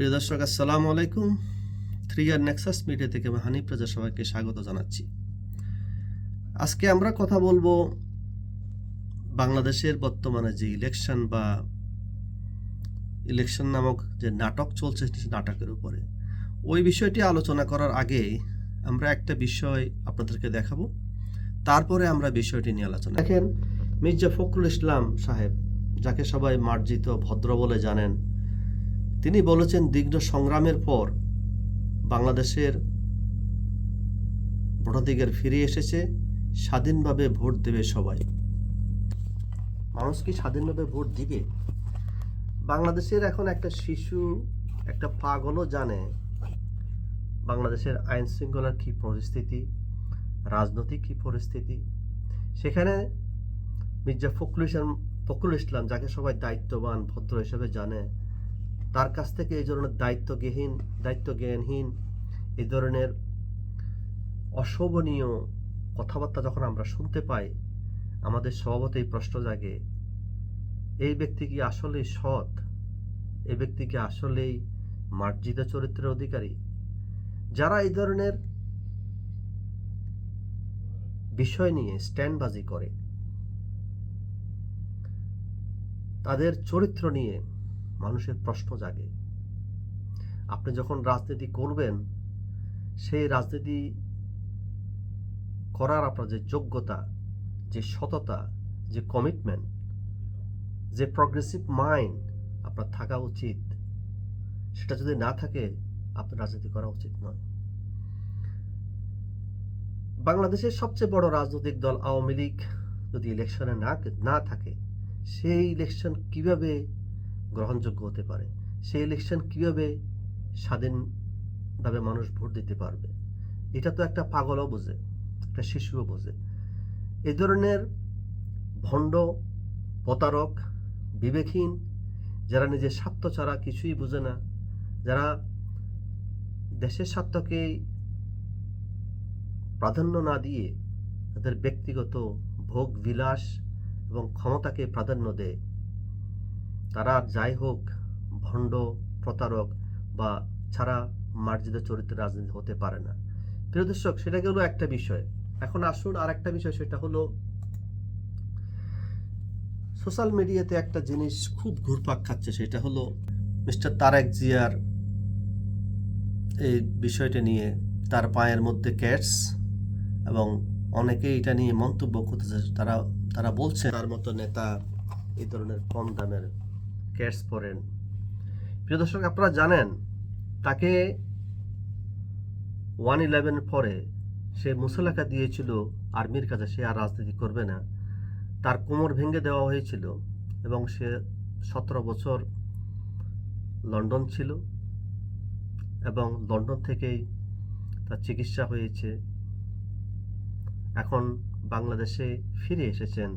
প্রিয় দর্শক, আসসালামু আলাইকুম। থ্রি ইয়ার নেক্সাস মিডিয়া থেকে আমি হানিফ রাজা সবাইকে স্বাগত জানাচ্ছি। আজকে আমরা কথা বলব বাংলাদেশের বর্তমানে যে ইলেকশন বা ইলেকশন নামক যে নাটক চলছে নাটকের উপরে। ওই বিষয়টি আলোচনা করার আগে আমরা একটা বিষয় আপনাদেরকে দেখাবো। তারপরে আমরা বিষয়টি নিয়ে আলোচনা দেখেন মির্জা ফখরুল ইসলাম সাহেব, যাকে সবাই মার্জিত, ভদ্র বলে জানেন তিনি বলেছেন, দীর্ঘ সংগ্রামের পর বাংলাদেশের ভোটাধিকার ফিরে এসেছে, স্বাধীনভাবে ভোট দেবে সবাই। মানুষ কি স্বাধীনভাবে ভোট দিবে? বাংলাদেশের এখন একটা শিশু, একটা পাগলও জানে বাংলাদেশের আইন শৃঙ্খলার কী পরিস্থিতি, রাজনৈতিক কী পরিস্থিতি। সেখানে মির্জা ফখরুল ইসলাম ফখরুল ইসলাম, যাকে সবাই দায়িত্ববান, ভদ্র হিসেবে জানে তার কাছ থেকে এই ধরনের দায়িত্বজ্ঞহীন দায়িত্বজ্ঞানহীন, এই ধরনের অশোভনীয় কথাবার্তা যখন আমরা শুনতে পাই, আমাদের স্বভাবতেই প্রশ্ন জাগে, এই ব্যক্তি কি আসলেই সৎ? এই ব্যক্তি কি আসলেই মার্জিত চরিত্রের অধিকারী? যারা এই ধরনের বিষয় নিয়ে স্ট্যান্ডবাজি করে, তাদের চরিত্র নিয়ে মানুষের প্রশ্ন জাগে। আপনি যখন রাজনীতি করবেন, সেই রাজনীতি করার আপনার যে যোগ্যতা, যে সততা, যে কমিটমেন্ট যে প্রগ্রেসিভ মাইন্ড আপনার থাকা উচিত, সেটা যদি না থাকে, আপনার রাজনীতি করা উচিত নয়। বাংলাদেশের সবচেয়ে বড় রাজনৈতিক দল আওয়ামী লীগ যদি ইলেকশনে না না থাকে, সেই ইলেকশন কীভাবে গ্রহণযোগ্য হতে পারে। সেই ইলেকশন কীভাবে স্বাধীনভাবে মানুষ ভোট দিতে পারবে? এটা তো একটা পাগলও বোঝে, একটা শিশুও বোঝে। এ ধরনের ভণ্ড, প্রতারক, বিবেকহীন, যারা নিজের স্বার্থ ছাড়া কিছুই বোঝে না, যারা দেশের স্বার্থকেই প্রাধান্য না দিয়ে তাদের ব্যক্তিগত ভোগ বিলাস এবং ক্ষমতাকে প্রাধান্য দেয় তারা যাই হোক, ভণ্ড, প্রতারক বা ছাড়া মার্জিত চরিত্রের রাজনীতি হতে পারে না। প্রিয় দর্শক, সেটা গেল একটা বিষয়। এখন আসুন আর একটা বিষয়, সেটা হলো সোশ্যাল মিডিয়াতে একটা জিনিস খুব ঘুরপাক খাচ্ছে, সেটা হলো মিস্টার তারেক জিয়ার এই বিষয়টা নিয়ে। তার পায়ের মধ্যে ক্যাটস এবং অনেকে এটা নিয়ে মন্তব্য করতেছে। তারা তারা বলছে, তার মতো নেতা এই ধরনের কম দামের ক্যাটস পরেন প্রিয় দর্শক, আপনারা জানেন, তাকে ওয়ান ইলেভেনের পরে সে মুসলাকা দিয়েছিল, আর্মির কাছে সে আর রাজনীতি করবে না। তার কোমর ভেঙে দেওয়া হয়েছিল এবং সে সতেরো বছর লন্ডন ছিল এবং লন্ডন থেকেই তার চিকিৎসা হয়েছে। এখন বাংলাদেশে ফিরে এসেছেন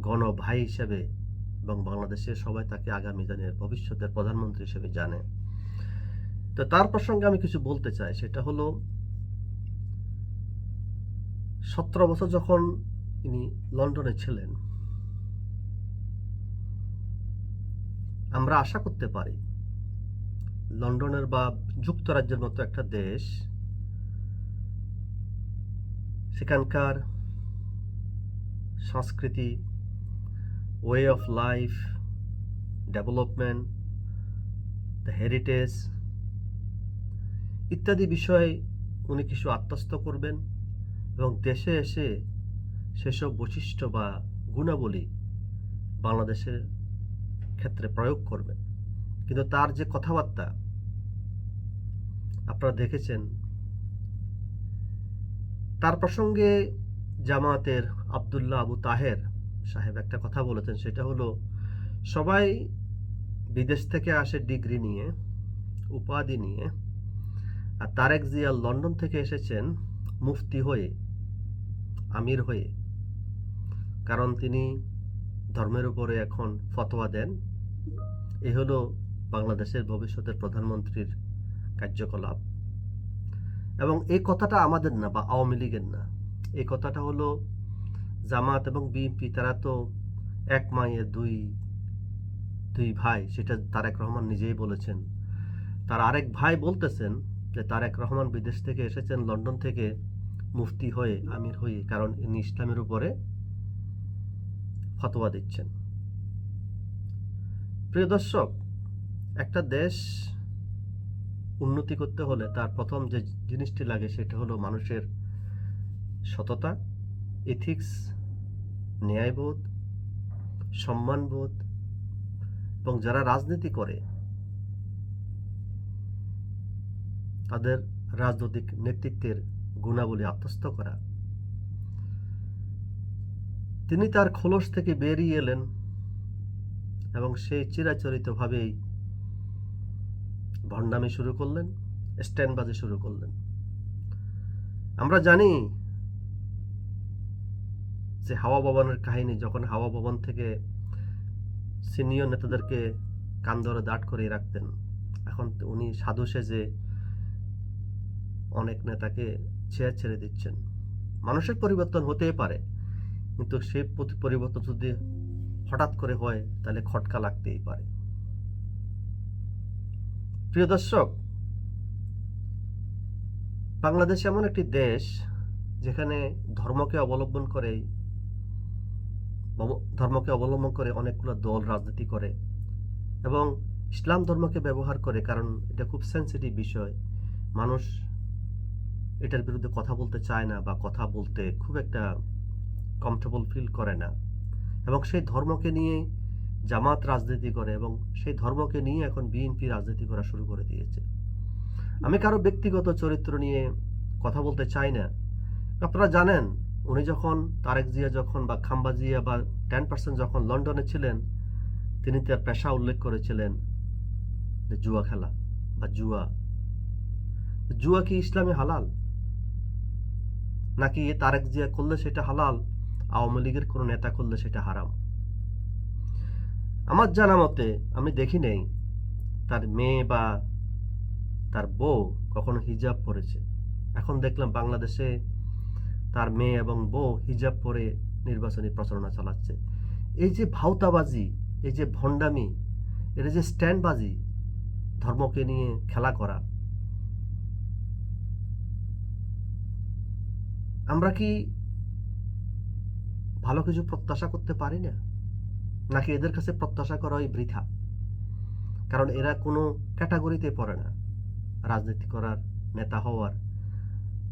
গণ ভাই হিসেবে এবং বাংলাদেশের সবাই তাকে আগামী দিনের ভবিষ্যতের প্রধানমন্ত্রী হিসেবে জানে। তো তার প্রসঙ্গে আমি কিছু বলতে চাই। সেটা হলো, সতেরো বছর যখন তিনি লন্ডনে ছিলেন, আমরা আশা করতে পারি লন্ডনের বা যুক্তরাজ্যের মতো একটা দেশ, সেখানকার সংস্কৃতি way of life development the heritage ইত্যাদি বিষয়ে উনি কিছু আত্মস্থ করবেন এবং দেশে এসে সেসব বৈশিষ্ট্য বা গুণাবলী বাংলাদেশের ক্ষেত্রে প্রয়োগ করবেন। কিন্তু তার যে কথাবার্তা আপনারা দেখেছেন, তার প্রসঙ্গে জামাতের আবদুল্লাহ আবু তাহের সাহেব একটা কথা বলেছেন, সেটা হলো, সবাই বিদেশ থেকে আসে ডিগ্রি নিয়ে, উপাধি নিয়ে, আর তারেক জিয়া লন্ডন থেকে এসেছেন মুফতি হয়ে, আমির হয়ে। কারণ তিনি ধর্মের উপরে এখন ফতোয়া দেন। এ হলো বাংলাদেশের ভবিষ্যতের প্রধানমন্ত্রীর কার্যকলাপ। এবং এই কথাটা আমাদের না, বা আওয়ামী লীগের না। এই কথাটা হলো জামাত এবং বিএনপি, তারা তো এক মায়ের দুই দুই ভাই, সেটা তারেক রহমান নিজেই বলেছেন। তার আরেক ভাই বলতেছেন যে, তারেক রহমান বিদেশ থেকে এসেছেন, লন্ডন থেকে মুফতি হয়ে, আমির হয়ে, কারণ ইনি ইসলামের উপরে ফতোয়া দিচ্ছেন। প্রিয় দর্শক, একটা দেশ উন্নতি করতে হলে তার প্রথম যে জিনিসটি লাগে, সেটা হলো মানুষের সততা এথিক্স ন্যায়বোধ, সম্মানবোধ এবং যারা রাজনীতি করে, তাদের রাজনৈতিক নেতৃত্বের গুণাবলী আত্মস্থ করা। তিনি তার খোলস থেকে বেরিয়ে এলেন এবং সেই চিরাচরিতভাবেই ভণ্ডামি শুরু করলেন, স্ট্যান্ডবাজি শুরু করলেন। আমরা জানি যে হাওয়া ভবনের কাহিনী, যখন হাওয়া ভবন থেকে সিনিয়র নেতাদেরকে কান ধরে দাঁড় করিয়ে রাখতেন, এখন উনি সাধু সেজে অনেক নেতাকে ছেড়ে ছেড়ে দিচ্ছেন। মানুষের পরিবর্তন হতেই পারে, কিন্তু সেই পরিবর্তন যদি হঠাৎ করে হয়, তাহলে খটকা লাগতেই পারে। প্রিয় দর্শক, বাংলাদেশ এমন একটি দেশ যেখানে ধর্মকে অবলম্বন করেই ধর্মকে অবলম্বন করে অনেকগুলো দল রাজনীতি করে এবং ইসলাম ধর্মকে ব্যবহার করে, কারণ এটা খুব সেন্সিটিভ বিষয়। মানুষ এটার বিরুদ্ধে কথা বলতে চায় না বা কথা বলতে খুব একটা কমফর্টেবল ফিল করে না। এবং সেই ধর্মকে নিয়ে জামাত রাজনীতি করে এবং সেই ধর্মকে নিয়ে এখন বিএনপি রাজনীতি করা শুরু করে দিয়েছে। আমি কারও ব্যক্তিগত চরিত্র নিয়ে কথা বলতে চাই না। আপনারা জানেন উনি যখন, তারেক জিয়া যখন বা খাম্বা জিয়া বা টেন পার্সেন্ট যখন লন্ডনে ছিলেন, তিনি তার পেশা উল্লেখ করেছিলেন যে জুয়া খেলা বা জুয়া। জুয়া কি ইসলামে হালাল? নাকি তারেক জিয়া করলে সেটা হালাল, আওয়ামী লীগের কোনো নেতা করলে সেটা হারাম? আমার জানা মতে, আমি দেখি নেই, তার মেয়ে বা তার বউ কখনো হিজাব পরেছে। এখন দেখলাম বাংলাদেশে তার মেয়ে এবং বউ হিজাব পরে নির্বাচনী প্রচারণা চালাচ্ছে। এই যে ভাওতাবাজি, এই যে ভণ্ডামি এটা যে স্ট্যান্ডবাজি, ধর্মকে নিয়ে খেলা করা, আমরা কি ভালো কিছু প্রত্যাশা করতে পারি না? নাকি এদের কাছে প্রত্যাশা করা করাই বৃথা? কারণ এরা কোনো ক্যাটাগরিতে পড়ে না। রাজনীতি করার নেতা হওয়ার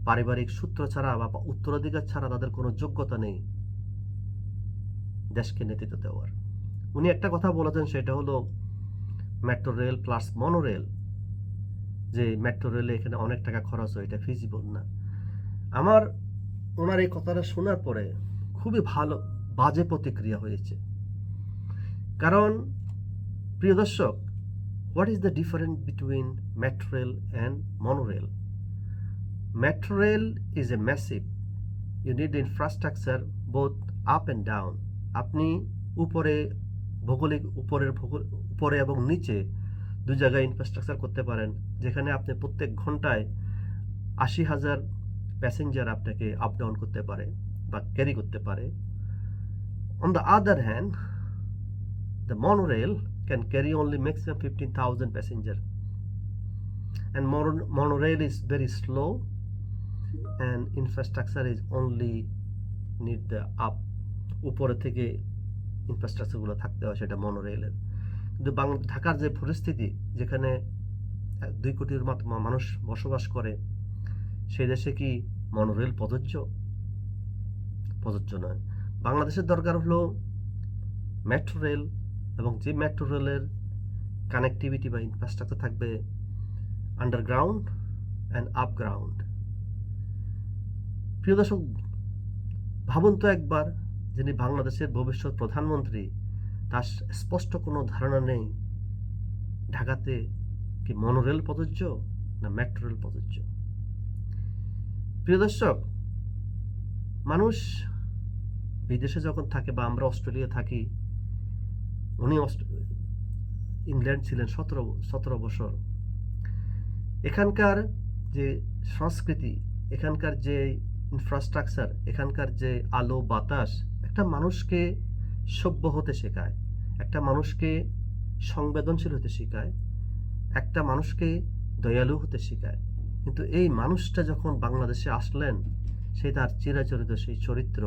পারিবারিক সূত্র ছাড়া বা উত্তরাধিকার ছাড়া তাদের কোনো যোগ্যতা নেই দেশকে নেতৃত্ব দেওয়ার। উনি একটা কথা বলেছেন, সেটা হলো মেট্রো রেল প্লাস মনোরেল, যে মেট্রো রেলে এখানে অনেক টাকা খরচ হয়, এটা ফিজিবল না। আমার ওনার এই কথাটা শোনার পরে খুবই ভালো, বাজে প্রতিক্রিয়া হয়েছে। কারণ, প্রিয় দর্শক what is the difference between metro rail and monorail? Metro rail is a massive you need infrastructure both up and down আপনি উপরে ভৌগোলিক উপরের উপরে এবং নিচে দু জায়গায় ইনফ্রাস্ট্রাকচার করতে পারেন যেখানে আপনি প্রত্যেক ঘন্টায় আশি হাজার প্যাসেঞ্জার আপনাকে আপ ডাউন করতে পারে বা ক্যারি করতে পারে। On the other hand the monorail can carry only maximum 15,000 passenger. And mono- monorail is very slow and infrastructure is only need the up, উপরে থেকে ইনফ্রাস্ট্রাকচারগুলো থাকতে হয় সেটা মনোরেলের কিন্তু বাং, ঢাকার যে পরিস্থিতি, যেখানে দুই কোটির মতো মা- মানুষ বসবাস করে, সেই দেশে কি মনোরেল প্রযোজ্য? প্রযোজ্য নয়। বাংলাদেশের দরকার হলো মেট্রো রেল এবং যে মেট্রো রেলের কানেক্টিভিটি বা ইনফ্রাস্ট্রাকচার থাকবে আন্ডারগ্রাউন্ড অ্যান্ড আপগ্রাউন্ড প্রিয় দর্শক, ভাবুন তো একবার যিনি বাংলাদেশের ভবিষ্যৎ প্রধানমন্ত্রী, তার স্পষ্ট কোনো ধারণা নেই ঢাকাতে কি মনোরেল প্রযোজ্য না মেট্রো রেল প্রযোজ্য? প্রিয় দর্শক, মানুষ বিদেশে যখন থাকে বা আমরা অস্ট্রেলিয়া থাকি, উনি ইংল্যান্ড ছিলেন সতেরো সতেরো বছর। এখানকার যে সংস্কৃতি, এখানকার যে ইনফ্রাস্ট্রাকচার এখানকার যে আলো, বাতাস, একটা মানুষকে সভ্য হতে শেখায়, একটা মানুষকে সংবেদনশীল হতে শেখায়, একটা মানুষকে দয়ালু হতে শেখায়। কিন্তু এই মানুষটা যখন বাংলাদেশে আসলেন সেই তার চিরাচরিত সেই চরিত্র,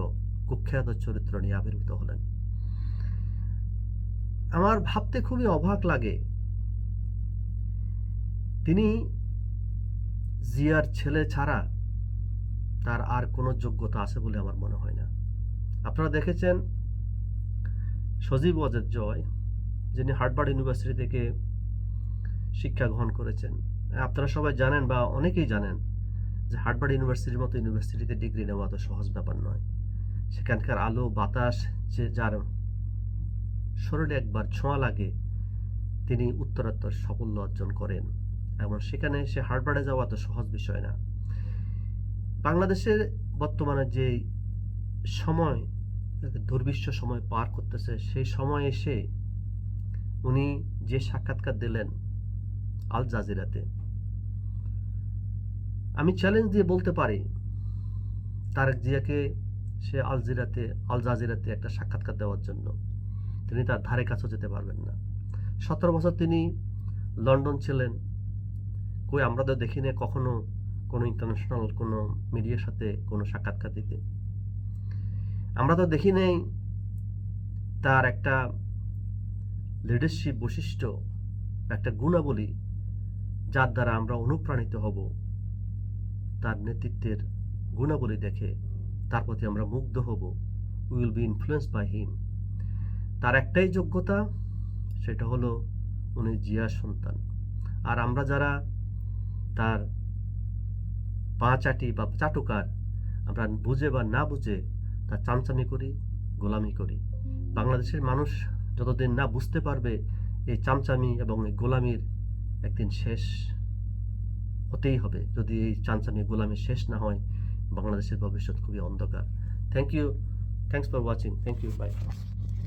কুখ্যাত চরিত্র নিয়ে আবির্ভূত হলেন। আমার ভাবতে খুবই অবাক লাগে, তিনি জিয়ার ছেলে ছাড়া তার আর কোনো যোগ্যতা আছে বলে আমার মনে হয় না। আপনারা দেখেছেন সজীব ওয়াজেদ জয়, যিনি হার্ভার্ড ইউনিভার্সিটি থেকে শিক্ষা গ্রহণ করেছেন। আপনারা সবাই জানেন বা অনেকেই জানেন যে হার্ভার্ড ইউনিভার্সিটির মতো ইউনিভার্সিটিতে ডিগ্রি নেওয়া তো সহজ ব্যাপার নয়। সেখানকার আলো, বাতাস, যে যার শরীরে একবার ছোঁয়া লাগে, তিনি উত্তরাত্তর সাফল্য অর্জন করেন। এবং সেখানে সে হার্ভার্ডে যাওয়া তো সহজ বিষয় না। বাংলাদেশের বর্তমানে যে সময় দুর্বিশ্ব সময় পার করতেছে, সেই সময় এসে উনি যে সাক্ষাৎকার দিলেন আল জাজিরাতে, আমি চ্যালেঞ্জ দিয়ে বলতে পারি, তারেক জিয়াকে সে আল জিরাতে, আল জাজিরাতে একটা সাক্ষাৎকার দেওয়ার জন্য। তিনি তার ধারে কাছেও যেতে পারবেন না। সতেরো বছর তিনি লন্ডন ছিলেন। কই আমরা তো দেখি না কখনো কোনো ইন্টারন্যাশনাল কোনো মিডিয়ার সাথে কোনো সাক্ষাৎকার দিতে। আমরা তো দেখি নেই তার একটা লিডারশিপ বৈশিষ্ট্য, একটা গুণাবলী, যার দ্বারা আমরা অনুপ্রাণিত হব। তার নেতৃত্বের গুণাবলী দেখে তার প্রতি আমরা মুগ্ধ হব। Will be influence by him তার একটাই যোগ্যতা, সেটা হলো উনি জিয়ার সন্তান। আর আমরা যারা তার পা চাটি বা চাটুকার। আমরা বুঝে বা না বুঝে তা চামচামি করি গোলামি করি। বাংলাদেশের মানুষ যতদিন না বুঝতে পারবে এই চামচামি এবং এই গোলামির একদিন শেষ হতেই হবে। যদি এই চামচামি গোলামি শেষ না হয় বাংলাদেশের ভবিষ্যৎ খুবই অন্ধকার। Thank you thanks for watching thank you bye